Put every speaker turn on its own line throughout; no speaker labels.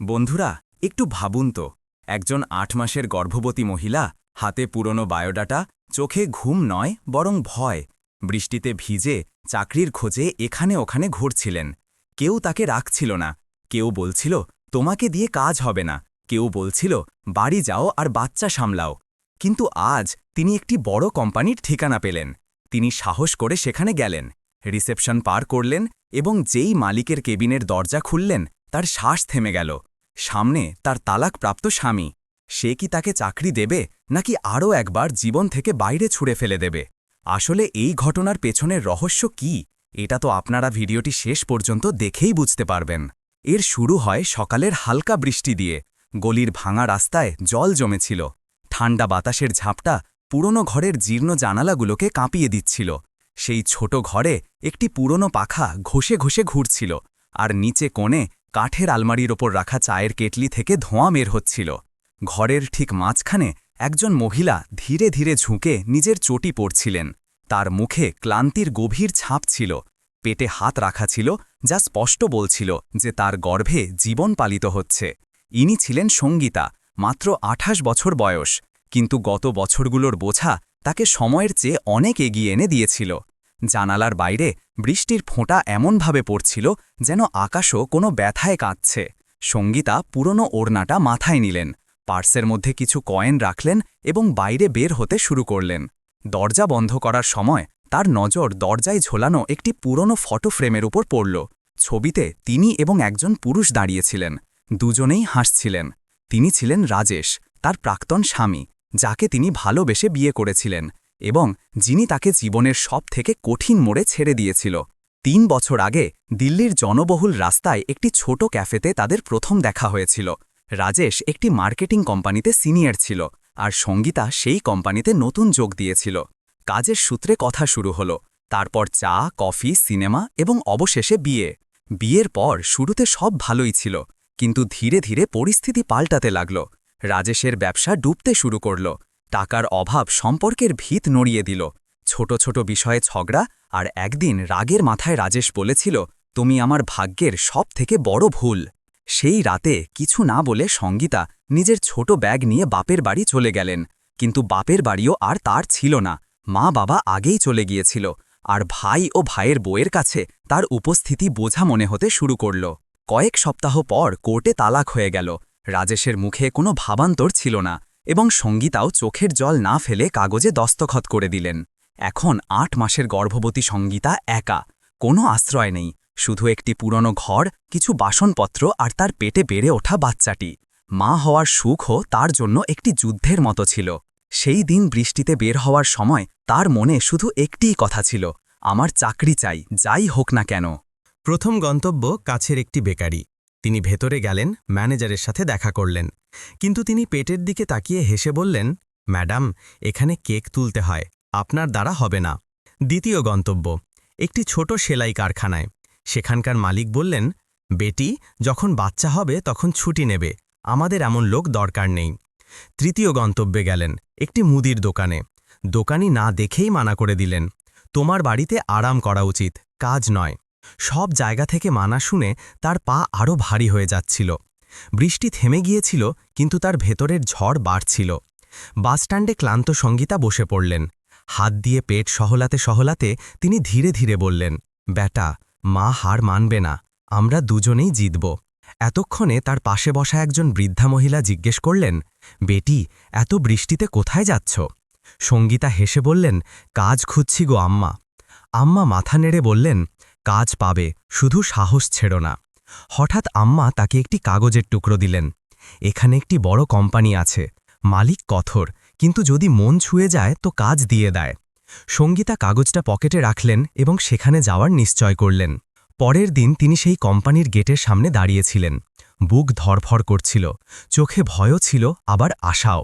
বন্ধুরা, একটু ভাবুন তো। একজন আট মাসের গর্ভবতী মহিলা, হাতে পুরনো বায়োডাটা, চোখে ঘুম নয়, বরং ভয়। বৃষ্টিতে ভিজে, চাকরির খোঁজে এখানে ওখানে ঘুরছিলেন। কেউ তাকে রাখছিল না। কেউ বলছিল, তোমাকে দিয়ে কাজ হবে না। কেউ বলছিল, বাড়ি যাও আর বাচ্চা সামলাও। কিন্তু আজ তিনি একটি বড় কোম্পানির ঠিকানা পেলেন। তিনি সাহস করে সেখানে গেলেন। রিসেপশন পার করলেন এবং যেই মালিকের কেবিনের দরজা খুললেন, তার শ্বাস থেমে গেল। সামনে তার তালাকপ্রাপ্ত স্বামী। সে কি তাকে চাকরি দেবে, নাকি আরও একবার জীবন থেকে বাইরে ছুঁড়ে ফেলে দেবে? আসলে এই ঘটনার পেছনের রহস্য কি? এটা তো আপনারা ভিডিওটি শেষ পর্যন্ত দেখেই বুঝতে পারবেন। এর শুরু হয় সকালের হালকা বৃষ্টি দিয়ে। গলির ভাঙা রাস্তায় জল জমেছিল। ঠান্ডা বাতাসের ঝাপটা পুরনো ঘরের জীর্ণ জানালাগুলোকে কাঁপিয়ে দিচ্ছিল। সেই ছোট ঘরে একটি পুরনো পাখা ঘষে ঘষে ঘুরছিল, আর নিচে কোণে কাঠের আলমারির ওপর রাখা চায়ের কেটলি থেকে ধোঁয়া মের হচ্ছিল। ঘরের ঠিক মাঝখানে একজন মহিলা ধীরে ধীরে ঝুঁকে নিজের চটি পড়ছিলেন তার মুখে ক্লান্তির গভীর ছাপ ছিল। পেটে হাত রাখা ছিল, যা স্পষ্ট বলছিল যে তার গর্ভে জীবন পালিত হচ্ছে। ইনি ছিলেন সঙ্গীতা, মাত্র আঠাশ বছর বয়স, কিন্তু গত বছরগুলোর বোঝা তাকে সময়ের চেয়ে অনেক এগিয়ে এনে দিয়েছিল। জানালার বাইরে বৃষ্টির ফোঁটা এমনভাবে পড়ছিল যেন আকাশও কোনো ব্যথায় কাঁদছে। সঙ্গীতা পুরনো ওড়নাটা মাথায় নিলেন, পার্সের মধ্যে কিছু কয়েন রাখলেন এবং বাইরে বের হতে শুরু করলেন। দরজা বন্ধ করার সময় তার নজর দরজায় ঝোলানো একটি পুরনো ফটো ফ্রেমের উপর পড়ল। ছবিতে তিনি এবং একজন পুরুষ দাঁড়িয়েছিলেন, দুজনেই হাসছিলেন। তিনি ছিলেন রাজেশ, তার প্রাক্তন স্বামী, যাকে তিনি ভালোবেসে বিয়ে করেছিলেন। এবং যিনি তাকে জীবনের সব থেকে কঠিন মোড়ে ছেড়ে দিয়েছিল। তিন বছর আগে দিল্লির জনবহুল রাস্তায় একটি ছোট ক্যাফেতে তাদের প্রথম দেখা হয়েছিল। রাজেশ একটি মার্কেটিং কোম্পানিতে সিনিয়র ছিল আর সঙ্গীতা সেই কোম্পানিতে নতুন যোগ দিয়েছিল। কাজের সূত্রে কথা শুরু হল। তারপর চা, কফি, সিনেমা এবং অবশেষে বিয়ে। বিয়ের পর শুরুতে সব ভালোই ছিল, কিন্তু ধীরে ধীরে পরিস্থিতি পাল্টাতে লাগল। রাজেশের ব্যবসা ডুবতে শুরু করল। টাকার অভাব সম্পর্কের ভিত নড়িয়ে দিল। ছোট ছোট বিষয়ে ঝগড়া আর একদিন রাগের মাথায় রাজেশ বলেছিল, তুমি আমার ভাগ্যের সব থেকে বড় ভুল। সেই রাতে কিছু না বলে সঙ্গীতা নিজের ছোট ব্যাগ নিয়ে বাপের বাড়ি চলে গেলেন। কিন্তু বাপের বাড়িও আর তার ছিল না। মা বাবা আগেই চলে গিয়েছিল আর ভাই ও ভাইয়ের বইয়ের কাছে তার উপস্থিতি বোঝা মনে হতে শুরু করল। কয়েক সপ্তাহ পর কোর্টে তালাক হয়ে গেল। রাজেশের মুখে কোনো ভাবান্তর ছিল না। এবং সঙ্গীতাও চোখের জল না ফেলে কাগজে দস্তখত করে দিলেন। এখন আট মাসের গর্ভবতী সঙ্গীতা একা, কোনো আশ্রয় নেই, শুধু একটি পুরনো ঘর, কিছু বাসনপত্র আর তার পেটে বেড়ে ওঠা বাচ্চাটি। মা হওয়ার সুখও তার জন্য একটি যুদ্ধের মতো ছিল। সেই দিন বৃষ্টিতে বের হওয়ার সময় তার মনে শুধু একটিই কথা ছিল, আমার চাকরি চাই, যাই হোক না কেন।
প্রথম গন্তব্য কাছের একটি বেকারি। তিনি ভেতরে গেলেন, ম্যানেজারের সাথে দেখা করলেন। কিন্তু তিনি পেটের দিকে তাকিয়ে হেসে বললেন, ম্যাডাম, এখানে কেক তুলতে হয়, আপনার দ্বারা হবে না। দ্বিতীয় গন্তব্য, একটি ছোট সেলাই কারখানায়। সেখানকার মালিক বললেন, বেটি, যখন বাচ্চা হবে তখন ছুটি নেবে, আমাদের এমন লোক দরকার নেই। তৃতীয় গন্তব্যে গেলেন, একটি মুদির দোকানে। দোকানি না দেখেই মানা করে দিলেন, তোমার বাড়িতে আরাম করা উচিত, কাজ নয়। সব জায়গা থেকে মানা শুনে তার পা আরও ভারী হয়ে যাচ্ছিল। বৃষ্টি থেমে গিয়েছিল, কিন্তু তার ভেতরের ঝড় বাড়ছিল। বাসস্ট্যান্ডে ক্লান্ত সঙ্গীতা বসে পড়লেন। হাত দিয়ে পেট সহলাতে সহলাতে তিনি ধীরে ধীরে বললেন, ব্যাটা, মা হার মানবে না, আমরা দুজনেই জিতব। এতক্ষণে তার পাশে বসা একজন বৃদ্ধা মহিলা জিজ্ঞেস করলেন, বেটি, এত বৃষ্টিতে কোথায় যাচ্ছ? সঙ্গীতা হেসে বললেন, কাজ খুঁজছি গো আম্মা। আম্মা মাথা নেড়ে বললেন, কাজ পাবে, শুধু সাহস ছেড়ো না। হঠাৎ আম্মা তাকে একটি কাগজের টুকরো দিলেন। এখানে একটি বড় কোম্পানি আছে। মালিক কঠোর, কিন্তু যদি মন ছুঁয়ে যায় তো কাজ দিয়ে দেয়। সঙ্গীতা কাগজটা পকেটে রাখলেন এবং সেখানে যাওয়ার নিশ্চয় করলেন। পরের দিন তিনি সেই কোম্পানির গেটের সামনে দাঁড়িয়েছিলেন। বুক ধরফর করছিল, চোখে ভয়ও ছিল, আবার আশাও।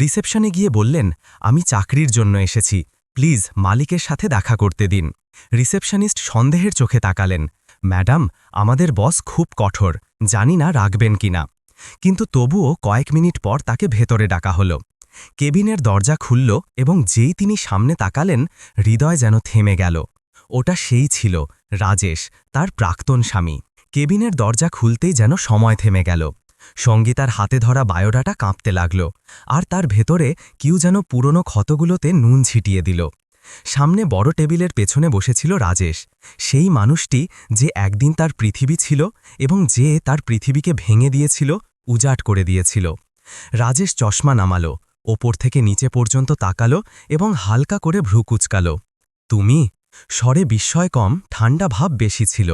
রিসেপশনে গিয়ে বললেন, আমি চাকরির জন্য এসেছি, প্লিজ মালিকের সাথে দেখা করতে দিন। রিসেপশনিস্ট সন্দেহের চোখে তাকালেন। ম্যাডাম, আমাদের বস খুব কঠোর, জানি না রাখবেন কিনা। কিন্তু তবুও কয়েক মিনিট পর তাকে ভেতরে ডাকা হল। কেবিনের দরজা খুলল এবং যেই তিনি সামনে তাকালেন, হৃদয় যেন থেমে গেল। ওটা সেই ছিল, রাজেশ, তার প্রাক্তন স্বামী। কেবিনের দরজা খুলতেই যেন সময় থেমে গেল। সঙ্গীতার হাতে ধরা বায়োডাটা কাঁপতে লাগল, আর তার ভেতরে কেউ যেন পুরনো ক্ষতগুলোতে নুন ছিটিয়ে দিল। সামনে বড় টেবিলের পেছনে বসেছিল রাজেশ। সেই মানুষটি যে একদিন তার পৃথিবী ছিল এবং যে তার পৃথিবীকে ভেঙে দিয়েছিল, উজাট করে দিয়েছিল। রাজেশ চশমা নামালো, ওপর থেকে নিচে পর্যন্ত তাকালো এবং হালকা করে ভ্রু কুচকালো। তুমি? স্বরে বিস্ময় কম ঠান্ডা ভাব বেশি ছিল।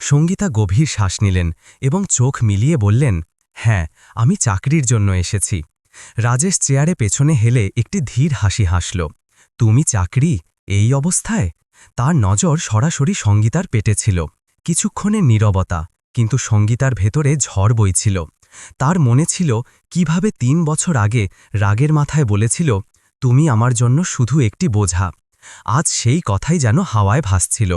সঙ্গীতা গভীর শ্বাস নিলেন এবং চোখ মিলিয়ে বললেন হ্যাঁ আমি চাকরির জন্য এসেছি। রাজেশ চেয়ারে পেছনে হেলে একটি ধীর হাসি হাসল। তুমি চাকরি? এই অবস্থায়? তার নজর সরাসরি সঙ্গীতার পেটে ছিল। কিছুক্ষণের নীরবতা, কিন্তু সঙ্গীতার ভেতরে ঝড় বইছিল। তার মনে ছিল, কীভাবে তিন বছর আগে রাগের মাথায় বলেছিল, তুমি আমার জন্য শুধু একটি বোঝা। আজ সেই কথাই যেন হাওয়ায় ভাসছিল।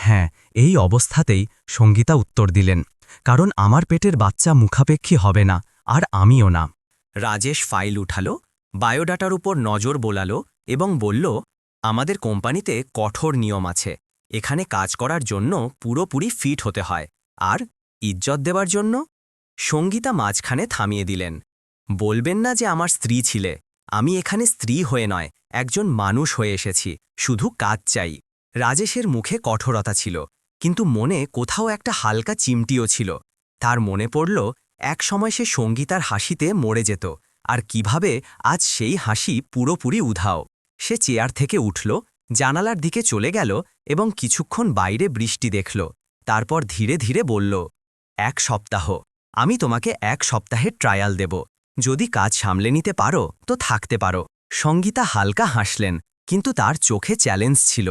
হ্যাঁ এই অবস্থাতেই সঙ্গীতা উত্তর দিলেন, কারণ আমার পেটের বাচ্চা মুখাপেক্ষী হবে না, আর আমিও না।
রাজেশ ফাইল উঠালো, বায়োডাটার উপর নজর বোলালো এবং বলল, আমাদের কোম্পানিতে কঠোর নিয়ম আছে। এখানে কাজ করার জন্য পুরোপুরি ফিট হতে হয়। আর ইজ্জত দেওয়ার জন্য? সঙ্গীতা মাঝখানে থামিয়ে দিলেন, বলবেন না যে আমার স্ত্রী ছিলে। আমি এখানে স্ত্রী হয়ে নয়, একজন মানুষ হয়ে এসেছি। শুধু কাজ চাই। রাজেশের মুখে কঠোরতা ছিল, কিন্তু মনে কোথাও একটা হালকা চিমটিও ছিল। তার মনে পড়ল, এক সময় সে সঙ্গীতার হাসিতে মরে যেত, আর কীভাবে আজ সেই হাসি পুরোপুরি উধাও। সে চেয়ার থেকে উঠল, জানালার দিকে চলে গেল এবং কিছুক্ষণ বাইরে বৃষ্টি দেখল। তারপর ধীরে ধীরে বলল, এক সপ্তাহ, আমি তোমাকে এক সপ্তাহের ট্রায়াল দেব। যদি কাজ সামলে নিতে পারো, তো থাকতে পারো। সঙ্গীতা হালকা হাসলেন, কিন্তু তার চোখে চ্যালেঞ্জ ছিল।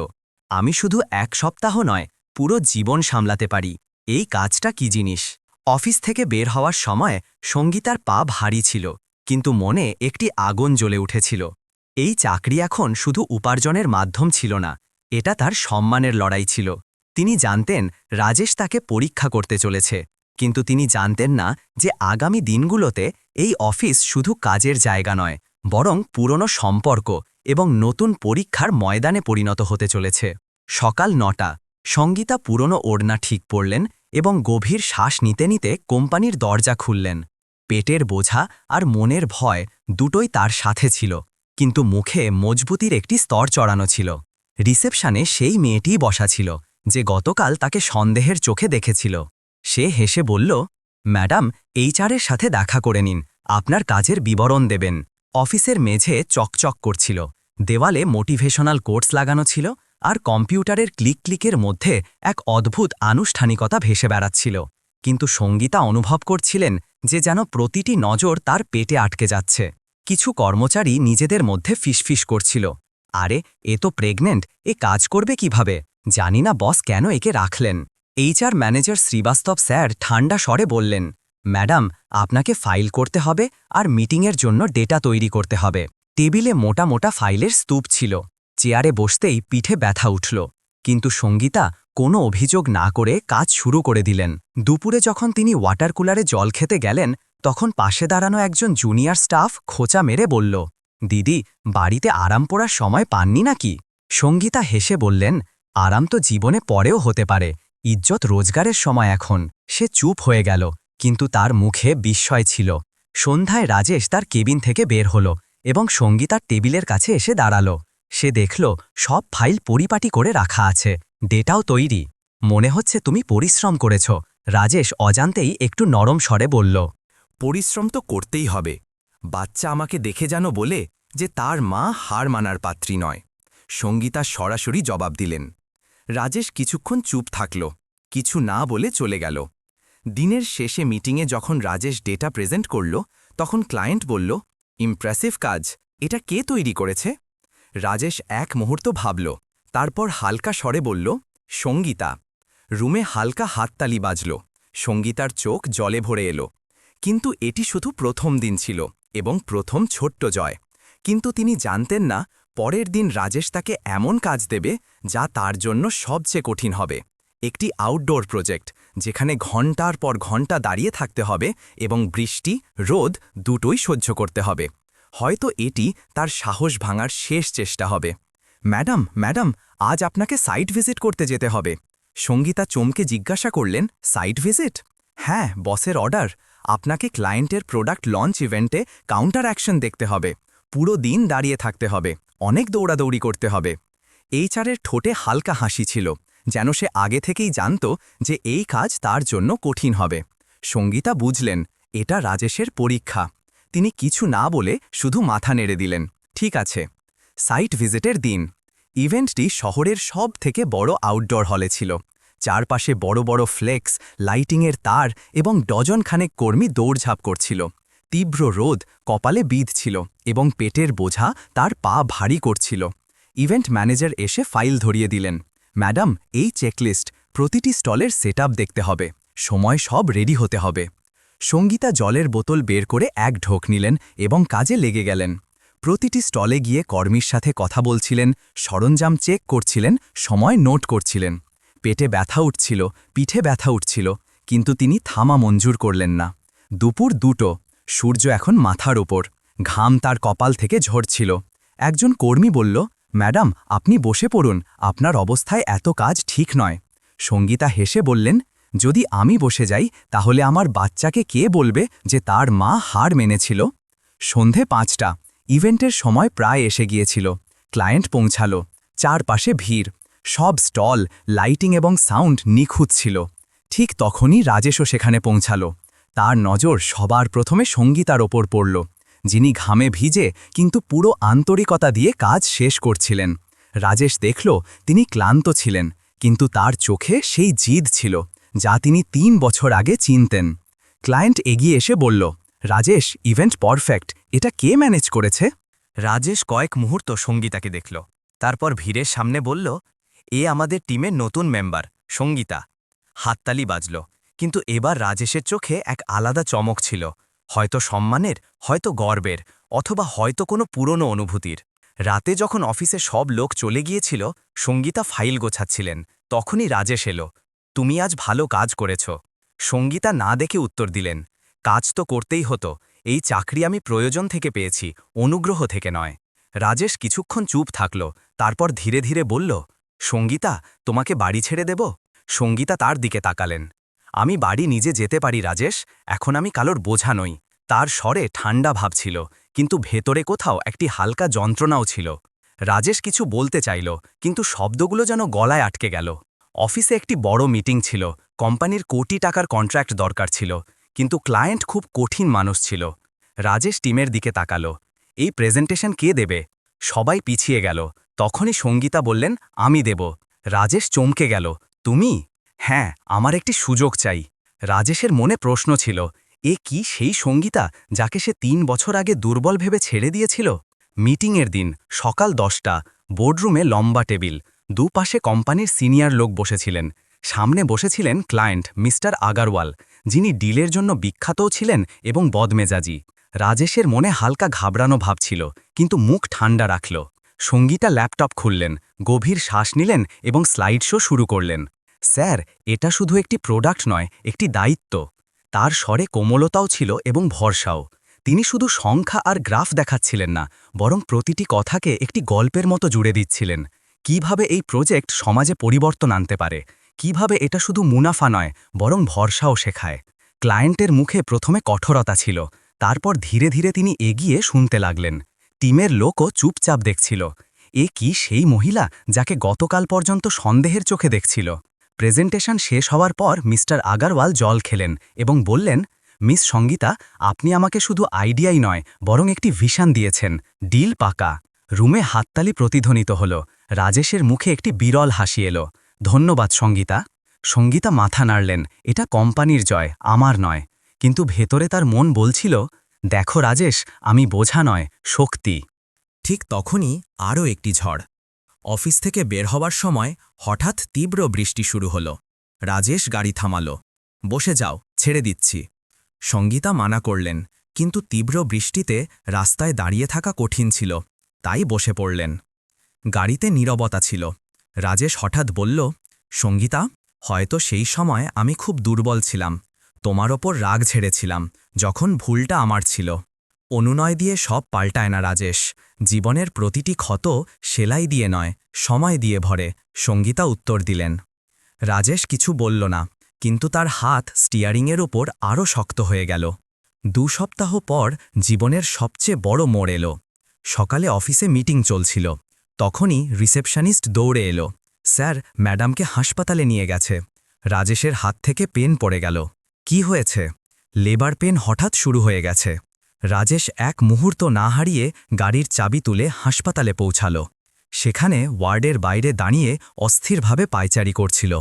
আমি শুধু এক সপ্তাহ নয়, পুরো জীবন সামলাতে পারি। এই কাজটা কি জিনিস? অফিস থেকে বের হওয়ার সময় সঙ্গীতার পা ভারী ছিল, কিন্তু মনে একটি আগুন জ্বলে উঠেছিল। এই চাকরি এখন শুধু উপার্জনের মাধ্যম ছিল না, এটা তার সম্মানের লড়াই ছিল। তিনি জানতেন রাজেশ তাকে পরীক্ষা করতে চলেছে, কিন্তু তিনি জানতেন না যে আগামী দিনগুলোতে এই অফিস শুধু কাজের জায়গা নয়, বরং পুরনো সম্পর্ক এবং নতুন পরীক্ষার ময়দানে পরিণত হতে চলেছে। সকাল নটা, সঙ্গীতা পুরনো ওড়না ঠিক পড়লেন এবং গভীর শ্বাস নিতে নিতে কোম্পানির দরজা খুললেন। পেটের বোঝা আর মনের ভয় দুটোই তার সাথে ছিল। কিন্তু মুখে মজবুতির একটি স্তর চড়ানো ছিল। রিসেপশনে সেই মেয়েটিই বসা ছিল, যে গতকাল তাকে সন্দেহের চোখে দেখেছিল। সে হেসে বলল, ম্যাডাম, এইচআরের সাথে দেখা করে নিন, আপনার কাজের বিবরণ দেবেন। অফিসের মেঝে চকচক করছিল। দেওয়ালে মোটিভেশনাল কোর্স লাগানো ছিল আর কম্পিউটারের ক্লিক ক্লিকের মধ্যে এক অদ্ভুত আনুষ্ঠানিকতা ভেসে বেড়াচ্ছিল। কিন্তু সঙ্গীতা অনুভব করছিলেন যে যেন প্রতিটি নজর তার পেটে আটকে যাচ্ছে। কিছু কর্মচারী নিজেদের মধ্যে ফিসফিস করছিল। আরে, এ তো প্রেগনেন্ট, এ কাজ করবে কীভাবে? জানি না বস কেন একে রাখলেন। এইচআর ম্যানেজার শ্রীবাস্তব স্যার ঠান্ডা স্বরে বললেন, ম্যাডাম, আপনাকে ফাইল করতে হবে আর মিটিংয়ের জন্য ডেটা তৈরি করতে হবে। টেবিলে মোটা মোটা ফাইলের স্তূপ ছিল। চেয়ারে বসতেই পিঠে ব্যথা উঠল। কিন্তু সঙ্গীতা কোনো অভিযোগ না করে কাজ শুরু করে দিলেন। দুপুরে যখন তিনি ওয়াটার কুলারে জল খেতে গেলেন তখন পাশে দাঁড়ানো একজন জুনিয়র স্টাফ খোঁচা মেরে বলল, দিদি, বাড়িতে আরাম পড়ার সময় পাননি নাকি? সঙ্গীতা হেসে বললেন, আরাম তো জীবনে পরেও হতে পারে, ইজ্জত রোজগারের সময় এখন। সে চুপ হয়ে গেল, কিন্তু তার মুখে বিস্ময় ছিল। সন্ধ্যায় রাজেশ তার কেবিন থেকে বের হল এবং সঙ্গীতার টেবিলের কাছে এসে দাঁড়াল। সে দেখল, সব ফাইল পরিপাটি করে রাখা আছে, ডেটাও তৈরি। মনে হচ্ছে তুমি পরিশ্রম করেছ। রাজেশ অজান্তেই একটু নরম স্বরে বলল পরিশ্রম তো করতেই হবে। বাচ্চা আমাকে দেখে যেন বলে যে তার মা হার মানার পাত্রী নয়। সঙ্গীতা সরাসরি জবাব দিলেন। রাজেশ কিছুক্ষণ চুপ থাকল, কিছু না বলে চলে গেল। দিনের শেষে মিটিংয়ে যখন রাজেশ ডেটা প্রেজেন্ট করল, তখন ক্লায়েন্ট বলল, ইমপ্রেসিভ কাজ, এটা কে তৈরি করেছে? রাজেশ এক মুহূর্ত ভাবল, তারপর হালকা স্বরে বলল, সঙ্গীতা। রুমে হালকা হাততালি বাজল। সঙ্গীতার চোখ জলে ভরে এলো। কিন্তু এটি শুধু প্রথম দিন ছিল এবং প্রথম ছোট্ট জয়। কিন্তু তিনি জানতেন না পরের দিন রাজেশ তাকে এমন কাজ দেবে যা তার জন্য সবচেয়ে কঠিন হবে। একটি আউটডোর প্রজেক্ট যেখানে ঘণ্টার পর ঘণ্টা দাঁড়িয়ে থাকতে হবে এবং বৃষ্টি, রোদ দুটোই সহ্য করতে হবে। হয়তো এটি তার সাহস ভাঙার শেষ চেষ্টা হবে। ম্যাডাম ম্যাডাম, আজ আপনাকে সাইট ভিজিট করতে যেতে হবে। সঙ্গীতা চমকে জিজ্ঞাসা করলেন সাইট ভিজিট হ্যাঁ বসের অর্ডার আপনাকে ক্লায়েন্টের প্রোডাক্ট লঞ্চ ইভেন্টে কাউন্টার অ্যাকশন দেখতে হবে, পুরো দিন দাঁড়িয়ে থাকতে হবে, অনেক দৌড়াদৌড়ি করতে হবে। এইচআরের ঠোঁটে হালকা হাসি ছিল, যেন সে আগে থেকেই জানত যে এই কাজ তার জন্য কঠিন হবে। সঙ্গীতা বুঝলেন, এটা রাজেশের পরীক্ষা। তিনি কিছু না বলে শুধু মাথা নেড়ে দিলেন, ঠিক আছে। সাইট ভিজিটের দিন। ইভেন্টটি শহরের সব থেকে বড় আউটডোর হলে ছিল। চারপাশে বড় বড় ফ্লেক্স, লাইটিংয়ের তার এবং ডজনখানেক কর্মী দৌড়ঝাঁপ করছিল। তীব্র রোদ কপালে বিধ ছিল এবং পেটের বোঝা তার পা ভারী করছিল। ইভেন্ট ম্যানেজার এসে ফাইল ধরিয়ে দিলেন। ম্যাডাম, এই চেকলিস্ট, প্রতিটি স্টলের সেট দেখতে হবে। সময় সব রেডি হতে হবে। সঙ্গীতা জলের বোতল বের করে এক ঢোক নিলেন এবং কাজে লেগে গেলেন। প্রতিটি স্টলে গিয়ে কর্মীর সাথে কথা বলছিলেন, সরঞ্জাম চেক করছিলেন, সময় নোট করছিলেন। পেটে ব্যথা উঠছিল, পিঠে ব্যথা উঠছিল, কিন্তু তিনি থামা মঞ্জুর করলেন না। দুপুর দুটো, সূর্য এখন মাথার ওপর, ঘাম তার কপাল থেকে ঝরছিল। একজন কর্মী বলল, ম্যাডাম, আপনি বসে পড়ুন, আপনার অবস্থায় এত কাজ ঠিক নয়। সঙ্গীতা হেসে বললেন, যদি আমি বসে যাই, তাহলে আমার বাচ্চাকে কে বলবে যে তার মা হার মেনেছিল? সন্ধে পাঁচটা, ইভেন্টের সময় প্রায় এসে গিয়েছিল। ক্লায়েন্ট পৌঁছালো, চারপাশে ভিড়। সব স্টল, লাইটিং এবং সাউন্ড নিখুঁত ছিল। ঠিক তখনই রাজেশও সেখানে পৌঁছালো। তার নজর সবার প্রথমে সঙ্গীতার ওপর পড়ল, যিনি ঘামে ভিজে কিন্তু পুরো আন্তরিকতা দিয়ে কাজ শেষ করছিলেন। রাজেশ দেখল তিনি ক্লান্ত ছিলেন, কিন্তু তার চোখে সেই জিদ ছিল, যা তিনি তিন বছর আগে চিনতেন। ক্লায়েন্ট এগিয়ে এসে বলল, রাজেশ, ইভেন্ট পারফেক্ট, এটা কে ম্যানেজ করেছে? রাজেশ কয়েক মুহূর্ত সঙ্গীতাকে দেখল, তারপর ভিড়ের সামনে বলল এ আমাদের টিমের নতুন মেম্বার, সঙ্গীতা। হাততালি বাজল, কিন্তু এবার রাজেশের চোখে এক আলাদা চমক ছিল। হয়তো সম্মানের, হয়তো গর্বের, অথবা হয়তো কোনো পুরনো অনুভূতির। রাতে যখন অফিসে সব লোক চলে গিয়েছিল, সঙ্গীতা ফাইল গোছাচ্ছিলেন। তখনই রাজেশ এলো, তুমি আজ ভালো কাজ করেছ। সঙ্গীতা না দেখে উত্তর দিলেন, কাজ তো করতেই হতো, এই চাকরি আমি প্রয়োজন থেকে পেয়েছি, অনুগ্রহ থেকে নয়। রাজেশ কিছুক্ষণ চুপ থাকল, তারপর ধীরে ধীরে বলল সঙ্গীতা, তোমাকে বাড়ি ছেড়ে দেব? সঙ্গীতা তার দিকে তাকালেন। আমি বাড়ি নিজে যেতে পারি, রাজেশ। এখন আমি কালোর বোঝা নই। তার স্বরে ঠান্ডা ভাব ছিল, কিন্তু ভেতরে কোথাও একটি হালকা যন্ত্রণাও ছিল। রাজেশ কিছু বলতে চাইল, কিন্তু শব্দগুলো যেন গলায় আটকে গেল। অফিসে একটি বড় মিটিং ছিল, কোম্পানির কোটি টাকার কন্ট্রাক্ট দরকার ছিল, কিন্তু ক্লায়েন্ট খুব কঠিন মানুষ ছিল। রাজেশ টিমের দিকে তাকালো, এই প্রেজেন্টেশন কে দেবে? সবাই পিছিয়ে গেল তখনই সঙ্গীতা বললেন, আমি দেব। রাজেশ চমকে গেল, তুমি? হ্যাঁ আমার একটি সুযোগ চাই। রাজেশের মনে প্রশ্ন ছিল, এ কি সেই সঙ্গীতা যাকে সে তিন বছর আগে দুর্বল ভেবে ছেড়ে দিয়েছিল? মিটিংয়ের দিন, সকাল দশটা, বোর্ডরুমে লম্বা টেবিল, দুপাশে কোম্পানির সিনিয়র লোক বসেছিলেন। সামনে বসেছিলেন ক্লায়েন্ট, মিস্টার আগারওয়াল, যিনি ডিলের জন্য বিখ্যাতও ছিলেন এবং বদমেজাজি। রাজেশের মনে হালকা ঘাবড়ানো ভাব ছিল, কিন্তু মুখ ঠান্ডা রাখল। সঙ্গীতা ল্যাপটপ খুললেন, গভীর শ্বাস নিলেন এবং স্লাইড শো শুরু করলেন। স্যার, এটা শুধু একটি প্রোডাক্ট নয়, একটি দায়িত্ব। তার স্বরে কোমলতাও ছিল এবং ভরসাও। তিনি শুধু সংখ্যা আর গ্রাফ দেখাচ্ছিলেন না, বরং প্রতিটি কথাকে একটি গল্পের মতো জুড়ে দিচ্ছিলেন। কীভাবে এই প্রজেক্ট সমাজে পরিবর্তন আনতে পারে? কীভাবে এটা শুধু মুনাফা নয়, বরং ভরসাও শেখায়। ক্লায়েন্টের মুখে প্রথমে কঠোরতা ছিল, তারপর ধীরে ধীরে তিনি এগিয়ে শুনতে লাগলেন। টিমের লোকও চুপচাপ দেখছিল। এ কি সেই মহিলা যাকে গতকাল পর্যন্ত সন্দেহের চোখে দেখছিল? প্রেজেন্টেশন শেষ হওয়ার পর মিস্টার আগারওয়াল জল খেলেন এবং বললেন, মিস সঙ্গীতা, আপনি আমাকে শুধু আইডিয়াই নয়, বরং একটি ভিশান দিয়েছেন। ডিল পাকা। রুমে হাততালি প্রতিধ্বনিত হল। রাজেশের মুখে একটি বিরল হাসি এলো। ধন্যবাদ সঙ্গীতা। সঙ্গীতা মাথা নাড়লেন, এটা কোম্পানির জয়, আমার নয়। কিন্তু ভেতরে তার মন বলছিল দেখো রাজেশ, আমি বোঝা নয়, শক্তি। ঠিক তখনই আরও একটি ঝড়। অফিস থেকে বের হবার সময় হঠাৎ তীব্র বৃষ্টি শুরু হল। রাজেশ গাড়ি থামাল। বসে যাও, ছেড়ে দিচ্ছি। সঙ্গীতা মানা করলেন, কিন্তু তীব্র বৃষ্টিতে রাস্তায় দাঁড়িয়ে থাকা কঠিন ছিল, তাই বসে পড়লেন। গাড়িতে নীরবতা ছিল। রাজেশ হঠাৎ বলল, সঙ্গীতা, হয়তো সেই সময় আমি খুব দুর্বল ছিলাম। তোমার ওপর রাগ ঝেড়েছিলাম। যখন ভুলটা আমার ছিল। অনুনয় দিয়ে সব পাল্টায় না, রাজেশ। জীবনের প্রতিটি ক্ষত সেলাই দিয়ে নয়, সময় দিয়ে ভরে, সঙ্গীতা উত্তর দিলেন। রাজেশ কিছু বলল না, কিন্তু তার হাত স্টিয়ারিংয়ের ওপর আরও শক্ত হয়ে গেল। দু সপ্তাহ পর জীবনের সবচেয়ে বড় মোড় এলো। সকালে অফিসে মিটিং চলছিল। তখনই রিসেপশনিস্ট দৌড়ে এলো। স্যার, ম্যাডামকে হাসপাতালে নিয়ে গেছে। রাজেশের হাত থেকে পেন পড়ে গেল। কি হয়েছে? লেবার পেন হঠাৎ শুরু হয়ে গেছে। রাজেশ এক মুহূর্ত না হারিয়ে গাড়ির চাবি তুলে হাসপাতালে পৌঁছাল। সেখানে ওয়ার্ডের বাইরে দাঁড়িয়ে অস্থিরভাবে পায়চারি করছিল।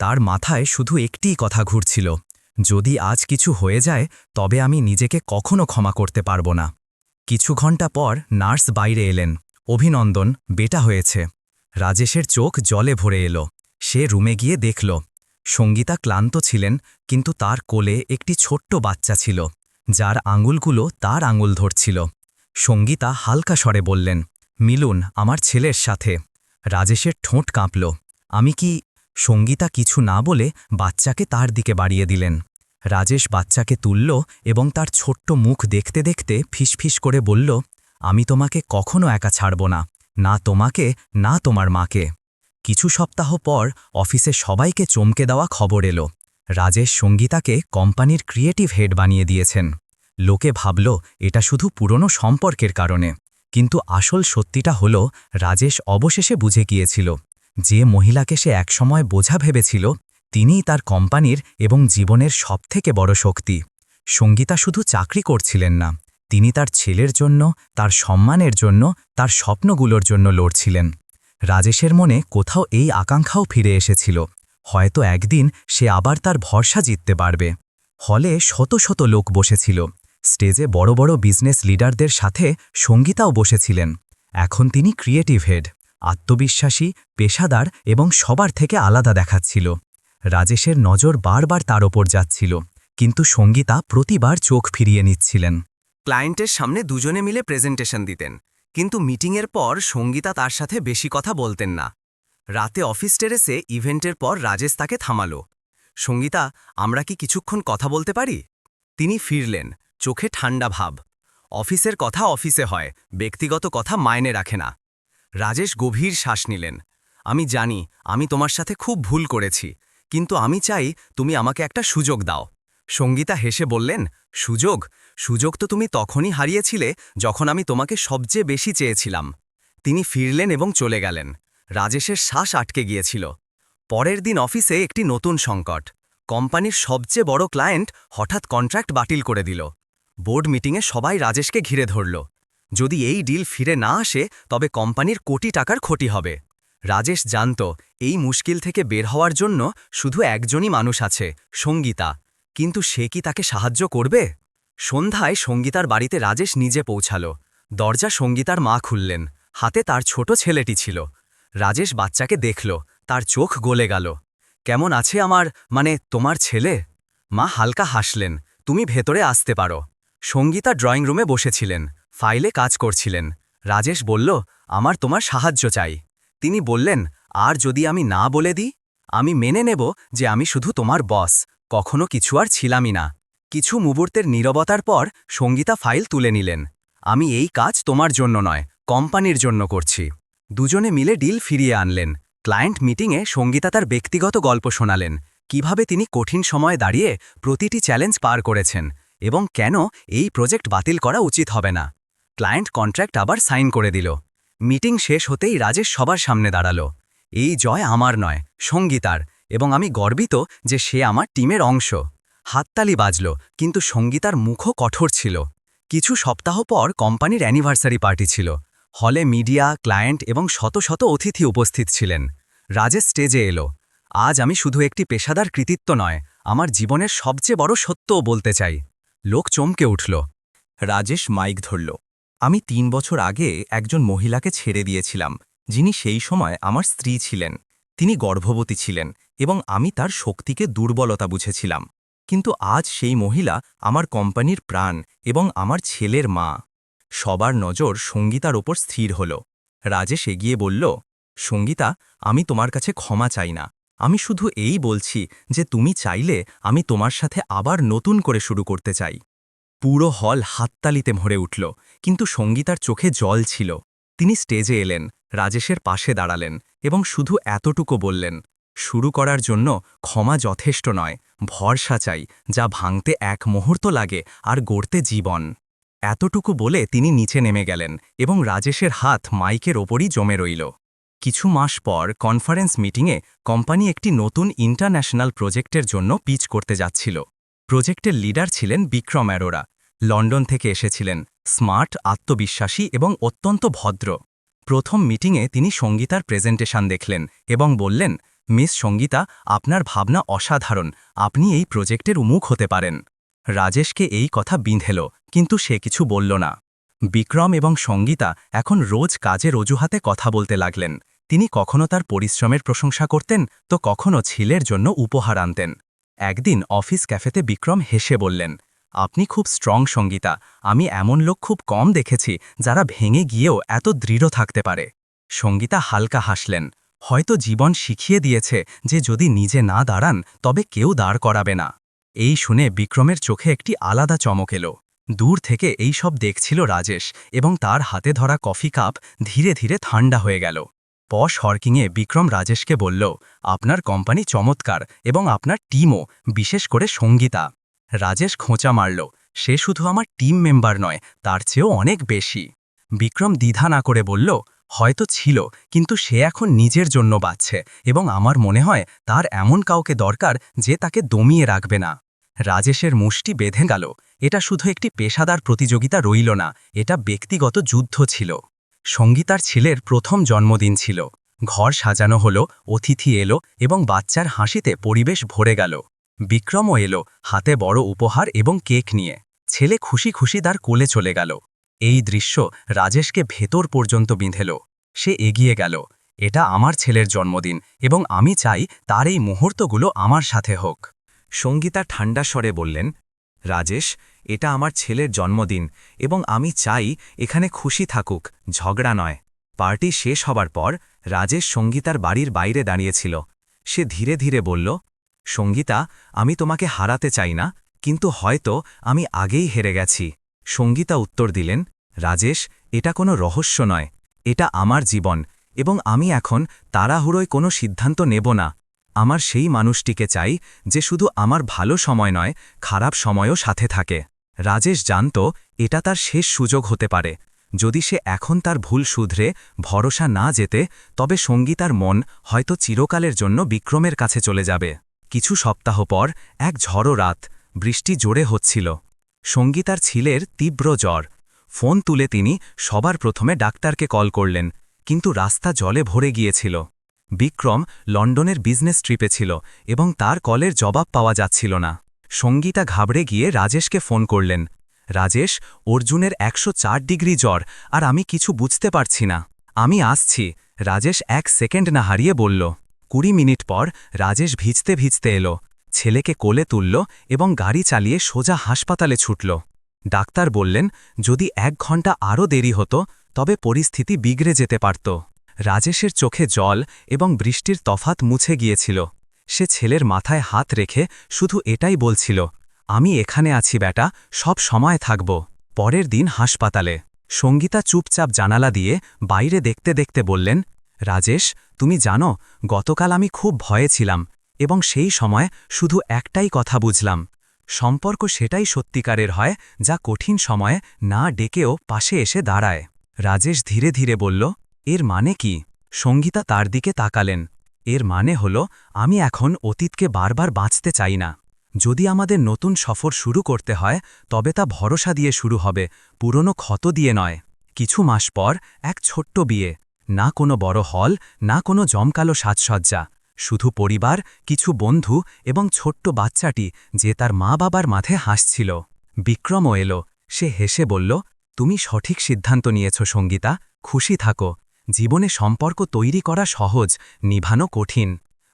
তার মাথায় শুধু একটিই কথা ঘুরছিল, যদি আজ কিছু হয়ে যায়, তবে আমি নিজেকে কখনো ক্ষমা করতে পারব না। কিছু ঘণ্টা পর নার্স বাইরে এলেন। অভিনন্দন, বেটা হয়েছে। রাজেশের চোখ জলে ভরে এলো। সে রুমে গিয়ে দেখল সঙ্গীতা ক্লান্ত ছিলেন, কিন্তু তার কোলে একটি ছোট্ট বাচ্চা ছিল, যার আঙুলগুলো তার আঙুল ধরছিল। সঙ্গীতা হালকা স্বরে বললেন, মিলুন, আমার ছেলের সাথে। রাজেশের ঠোঁট কাঁপল, আমি কি সঙ্গীতা কিছু না বলে বাচ্চাকে তার দিকে বাড়িয়ে দিলেন? রাজেশ বাচ্চাকে তুলল এবং তার ছোট্ট মুখ দেখতে দেখতে ফিসফিস করে বলল, আমি তোমাকে কখনো একা ছাড়ব না না তোমাকে, না তোমার মাকে। কিছু সপ্তাহ পর অফিসে সবাইকে চমকে দেওয়া খবর এলো। রাজেশ সঙ্গীতাকে কোম্পানির ক্রিয়েটিভ হেড বানিয়ে দিয়েছেন। লোকে ভাবল, এটা শুধু পুরনো সম্পর্কের কারণে। কিন্তু আসল সত্যিটা হল, রাজেশ অবশেষে বুঝে গিয়েছিল। যে মহিলাকে সে একসময় বোঝা ভেবেছিল, তিনিই তার কোম্পানির এবং জীবনের সবথেকে বড় শক্তি। সঙ্গীতা শুধু চাকরি করছিলেন না, তিনি তার ছেলের জন্য, তার সম্মানের জন্য, তার স্বপ্নগুলোর জন্য লড়ছিলেন। রাজেশের মনে কোথাও এই আকাঙ্ক্ষাও ফিরে এসেছিল। হয়তো একদিন সে আবার তার ভরসা জিততে পারবে। হলে শত শত লোক বসেছিল। স্টেজে বড় বড় বিজনেস লিডারদের সাথে সঙ্গীতাও বসেছিলেন। এখন তিনি ক্রিয়েটিভ হেড, আত্মবিশ্বাসী, পেশাদার এবং সবার থেকে আলাদা দেখাচ্ছিল। রাজেশের নজর বারবার তার ওপর যাচ্ছিল, কিন্তু সঙ্গীতা প্রতিবার চোখ ফিরিয়ে নিচ্ছিলেন। ক্লায়েন্টের সামনে দুজনে মিলে প্রেজেন্টেশন দিতেন। কিন্তু মিটিংয়ের পর সঙ্গীতা তার সাথে বেশি কথা বলতেন না। রাতে অফিস টেরেসে ইভেন্টের পর রাজেশ তাকে থামালো। সঙ্গীতা, আমরা কি কিছুক্ষণ কথা বলতে পারি? তিনি ফিরলেন, চোখে ঠান্ডা ভাব। অফিসের কথা অফিসে হয়, ব্যক্তিগত কথা মায়নে রাখে না। রাজেশ গভীর শ্বাস নিলেন। আমি জানি, আমি তোমার সাথে খুব ভুল করেছি, কিন্তু আমি চাই তুমি আমাকে একটা সুযোগ দাও। সঙ্গীতা হেসে বললেন, সুযোগ সুযোগ তো তুমি তখনই হারিয়েছিলে যখন আমি তোমাকে সবচেয়ে বেশি চেয়েছিলাম। তিনি ফিরলেন এবং চলে গেলেন। রাজেশের শ্বাস আটকে গিয়েছিল। পরের দিন অফিসে একটি নতুন সংকট। কোম্পানির সবচেয়ে বড় ক্লায়েন্ট হঠাৎ কন্ট্রাক্ট বাতিল করে দিল। বোর্ড মিটিংয়ে সবাই রাজেশকে ঘিরে ধরল। যদি এই ডিল ফিরে না আসে, তবে কোম্পানির কোটি টাকার ক্ষতি হবে। রাজেশ জানত, এই মুশকিল থেকে বের হওয়ার জন্য শুধু একজনই মানুষ আছে, সঙ্গীতা। কিন্তু সে কি তাকে সাহায্য করবে? সন্ধ্যায় সঙ্গীতার বাড়িতে রাজেশ নিজে পৌঁছাল। দরজা সঙ্গীতার মা খুললেন। হাতে তার ছোট ছেলেটি ছিল। রাজেশ বাচ্চাকে দেখল। তার চোখ গলে গেল। কেমন আছে আমার মানে তোমার ছেলে? মা হালকা হাসলেন। তুমি ভেতরে আসতে পারো। সঙ্গীতা ড্রয়িং রুমে বসেছিলেন। ফাইলে কাজ করছিলেন। রাজেশ বলল, আমার তোমার সাহায্য চাই। তিনি বললেন, আর যদি আমি না বলে দিই, আমি মেনে নেব যে আমি শুধু তোমার বস। কখনো কিছু আর ছিলামই না। কিছু মুহূর্তের নীরবতার পর সঙ্গীতা ফাইল তুলে নিলেন। আমি এই কাজ তোমার জন্য নয়, কোম্পানির জন্য করছি। দুজনে মিলে ডিল ফিরিয়ে আনলেন। ক্লায়েন্ট মিটিংয়ে সঙ্গীতা তার ব্যক্তিগত গল্প শোনালেন। কীভাবে তিনি কঠিন সময়ে দাঁড়িয়ে প্রতিটি চ্যালেঞ্জ পার করেছেন এবং কেন এই প্রজেক্ট বাতিল করা উচিত হবে না। ক্লায়েন্ট কন্ট্রাক্ট আবার সাইন করে দিল। মিটিং শেষ হতেই রাজেশ সবার সামনে দাঁড়াল। এই জয় আমার নয়, সঙ্গীতার। এবং আমি গর্বিত যে সে আমার টিমের অংশ। হাততালি বাজল, কিন্তু সঙ্গীতার মুখও কঠোর ছিল। কিছু সপ্তাহ পর কোম্পানির অ্যানিভার্সারি পার্টি ছিল। হলে মিডিয়া, ক্লায়েন্ট এবং শত শত অতিথি উপস্থিত ছিলেন। রাজেশ স্টেজে এলো। আজ আমি শুধু একটি পেশাদার কৃতিত্ব নয়, আমার জীবনের সবচেয়ে বড় সত্যও বলতে চাই। লোক চমকে উঠল। রাজেশ মাইক ধরল। আমি তিন বছর আগে একজন মহিলাকে ছেড়ে দিয়েছিলাম, যিনি সেই সময় আমার স্ত্রী ছিলেন। তিনি গর্ভবতী ছিলেন এবং আমি তার শক্তিকে দুর্বলতা বুঝেছিলাম। কিন্তু আজ সেই মহিলা আমার কোম্পানির প্রাণ এবং আমার ছেলের মা। সবার নজর সঙ্গীতার ওপর স্থির হল। রাজেশ এগিয়ে বলল, সঙ্গীতা, আমি তোমার কাছে ক্ষমা চাই না। আমি শুধু এই বলছি যে তুমি চাইলে আমি তোমার সাথে আবার নতুন করে শুরু করতে চাই। পুরো হল হাততালিতে ভরে উঠল, কিন্তু সঙ্গীতার চোখে জল ছিল। তিনি স্টেজে এলেন, রাজেশের পাশে দাঁড়ালেন। এবং শুধু এতটুকু বললেন, শুরু করার জন্য ক্ষমা যথেষ্ট নয়, ভরসা চাই, যা ভাঙতে এক মুহূর্ত লাগে আর গড়তে জীবন। এতটুকু বলে তিনি নিচে নেমে গেলেন এবং রাজেশের হাত মাইকের ওপরই জমে রইল। কিছু মাস পর কনফারেন্স মিটিংয়ে কোম্পানি একটি নতুন ইন্টারন্যাশনাল প্রজেক্টের জন্য পিচ করতে যাচ্ছিল। প্রজেক্টের লিডার ছিলেন বিক্রম অ্যারোরা। লন্ডন থেকে এসেছিলেন, স্মার্ট, আত্মবিশ্বাসী এবং অত্যন্ত ভদ্র। প্রথম মিটিংয়ে তিনি সঙ্গীতার প্রেজেন্টেশন দেখলেন এবং বললেন, মিস সঙ্গীতা, আপনার ভাবনা অসাধারণ। আপনি এই প্রজেক্টের উমুখ হতে পারেন রাজেশকে এই কথা বিঁধেল, কিন্তু সে কিছু বলল না। বিক্রম এবং সঙ্গীতা এখন রোজ কাজের অজুহাতে কথা বলতে লাগলেন। তিনি কখনো তার পরিশ্রমের প্রশংসা করতেন, তো কখনো ছিলের জন্য উপহার আনতেন। একদিন অফিস ক্যাফেতে বিক্রম হেসে বললেন আপনি খুব স্ট্রং সঙ্গীতা। আমি এমন লোক খুব কম দেখেছি যারা ভেঙে গিয়েও এত দৃঢ় থাকতে পারে। সঙ্গীতা হালকা হাসলেন। হয়তো জীবন শিখিয়ে দিয়েছে যে যদি নিজে না দাঁড়ান, তবে কেউ দাঁড় করাবে না। এই শুনে বিক্রমের চোখে একটি আলাদা চমক এলো। দূর থেকে এই সব দেখছিল রাজেশ এবং তার হাতে ধরা কফি কাপ ধীরে ধীরে ঠান্ডা হয়ে গেল। পশ হর্কিংয়ে বিক্রম রাজেশকে বলল, আপনার কোম্পানি চমৎকার এবং আপনার টিমও, বিশেষ করে সঙ্গীতা। রাজেশ খোঁচা মারল। সে শুধু আমার টিম মেম্বার নয়, তার চেয়েও অনেক বেশি। বিক্রম দ্বিধা না করে বলল, হয়তো ছিল, কিন্তু সে এখন নিজের জন্য বাঁচছে এবং আমার মনে হয় তার এমন কাউকে দরকার যে তাকে দমিয়ে রাখবে না। রাজেশের মুষ্টি বেঁধে গেল। এটা শুধু একটি পেশাদার প্রতিযোগিতা রইল না, এটা ব্যক্তিগত যুদ্ধ ছিল। সঙ্গীতার ছেলের প্রথম জন্মদিন ছিল। ঘর সাজানো হলো, অতিথি এলো এবং বাচ্চার হাসিতে পরিবেশ ভরে গেল। বিক্রমও এলো, হাতে বড় উপহার এবং কেক নিয়ে। ছেলে খুশি খুশি তার কোলে চলে গেল। এই দৃশ্য রাজেশকে ভেতর পর্যন্ত বিঁধেল। সে এগিয়ে গেল। এটা আমার ছেলের জন্মদিন এবং আমি চাই তার এই মুহূর্তগুলো আমার সাথে হোক। সঙ্গীতা ঠান্ডা স্বরে বললেন, রাজেশ, এটা আমার ছেলের জন্মদিন এবং আমি চাই এখানে খুশি থাকুক, ঝগড়া নয়। পার্টি শেষ হবার পর রাজেশ সঙ্গীতার বাড়ির বাইরে দাঁড়িয়েছিল। সে ধীরে ধীরে বলল সঙ্গীতা, আমি তোমাকে হারাতে চাই না, কিন্তু হয়তো আমি আগেই হেরে গেছি। সঙ্গীতা উত্তর দিলেন, রাজেশ, এটা কোনো রহস্য নয়, এটা আমার জীবন, এবং আমি এখন তাড়াহুড়োয় কোনো সিদ্ধান্ত নেব না। আমার সেই মানুষটিকে চাই, যে শুধু আমার ভালো সময় নয়, খারাপ সময়ও সাথে থাকে। রাজেশ জানত, এটা তার শেষ সুযোগ হতে পারে। যদি সে এখন তার ভুল শুধরে, ভরসা না যেতে তবে সঙ্গীতার মন হয়তো চিরকালের জন্য বিক্রমের কাছে চলে যাবে। কিছু সপ্তাহ পর এক ঝড়ো রাত বৃষ্টি জোরে হচ্ছিল। সঙ্গীতার ছিলের তীব্র জ্বর। ফোন তুলে তিনি সবার প্রথমে ডাক্তারকে কল করলেন, কিন্তু রাস্তা জলে ভরে গিয়েছিল। বিক্রম লন্ডনের বিজনেস ট্রিপে ছিল এবং তার কলের জবাব পাওয়া যাচ্ছিল না। সঙ্গীতা ঘাবড়ে গিয়ে রাজেশকে ফোন করলেন, রাজেশ, অর্জুনের একশো চার ডিগ্রি জ্বর, আর আমি কিছু বুঝতে পারছি না। আমি আসছি। রাজেশ এক সেকেন্ড না হারিয়ে বলল কুড়ি মিনিট পর রাজেশ ভিজতে ভিজতে এলো। ছেলেকে কোলে তুলল এবং গাড়ি চালিয়ে সোজা হাসপাতালে ছুটল। ডাক্তার বললেন, যদি এক ঘণ্টা আরও দেরি হতো, তবে পরিস্থিতি বিগড়ে যেতে পারত রাজেশের চোখে জল এবং বৃষ্টির তফাত মুছে গিয়েছিল। সে ছেলের মাথায় হাত রেখে শুধু এটাই বলছিল, আমি এখানে আছি বেটা সব সময় থাকব। পরের দিন হাসপাতালে। সঙ্গীতা চুপচাপ জানালা দিয়ে বাইরে দেখতে দেখতে বললেন রাজেশ, তুমি জানো, গতকাল আমি খুব ভয়ে ছিলাম এবং সেই সময় শুধু একটাই কথা বুঝলাম। সম্পর্ক সেটাই সত্যিকারের হয়, যা কঠিন সময়ে না ডেকেও পাশে এসে দাঁড়ায়। রাজেশ ধীরে ধীরে বলল, এর মানে কি? সঙ্গীতা তার দিকে তাকালেন। এর মানে হল, আমি এখন অতীতকে বারবার বাঁচতে চাই না। যদি আমাদের নতুন সফর শুরু করতে হয়, তবে তা ভরসা দিয়ে শুরু হবে, পুরনো ক্ষত দিয়ে নয়। কিছু মাস পর, এক ছোট্ট বিয়ে। না কোনো বড় হল, না কোনো জমকালো সাজসজ্জা। শুধু পরিবার, কিছু বন্ধু এবং ছোট্ট বাচ্চাটি যে তার মা বাবার মাথে হাসছিল। বিক্রমও এলো। সে হেসে বলল, তুমি সঠিক সিদ্ধান্ত নিয়েছ সঙ্গীতা, খুশি থাকো। জীবনে সম্পর্ক তৈরি করা সহজ, নিভানো কঠিন।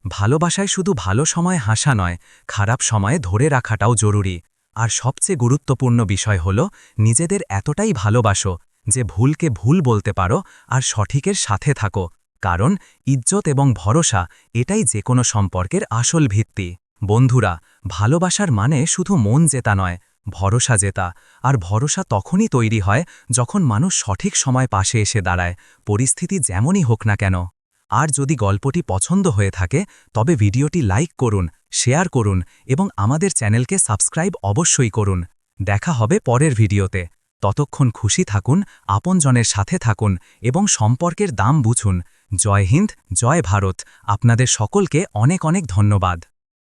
ভালোবাসায় শুধু ভালো সময় হাসা নয়, খারাপ সময়ে ধরে রাখাটাও জরুরি। আর সবচেয়ে গুরুত্বপূর্ণ বিষয় হল, নিজেদের এতটাই ভালোবাসো যে ভুলকে ভুল বলতে পারো আর সঠিকের সাথে থাকো, কারণ ইজ্জত এবং ভরসা এটাই যে কোনো সম্পর্কের আসল ভিত্তি। বন্ধুরা, ভালোবাসার মানে শুধু মন জেতা নয়, ভরসা জেতা, আর ভরসা তখনই তৈরি হয় যখন মানুষ সঠিক সময় পাশে এসে দাঁড়ায়, পরিস্থিতি যেমনই হোক না কেন। আর যদি গল্পটি পছন্দ হয়ে থাকে, তবে ভিডিওটি লাইক করুন, শেয়ার করুন এবং আমাদের চ্যানেলকে সাবস্ক্রাইব অবশ্যই করুন। দেখা হবে পরের ভিডিওতে। ততক্ষণ খুশি থাকুন, আপনজনের সাথে থাকুন এবং সম্পর্কের দাম বুঝুন। জয় হিন্দ, জয় ভারত। আপনাদের সকলকে অনেক অনেক ধন্যবাদ।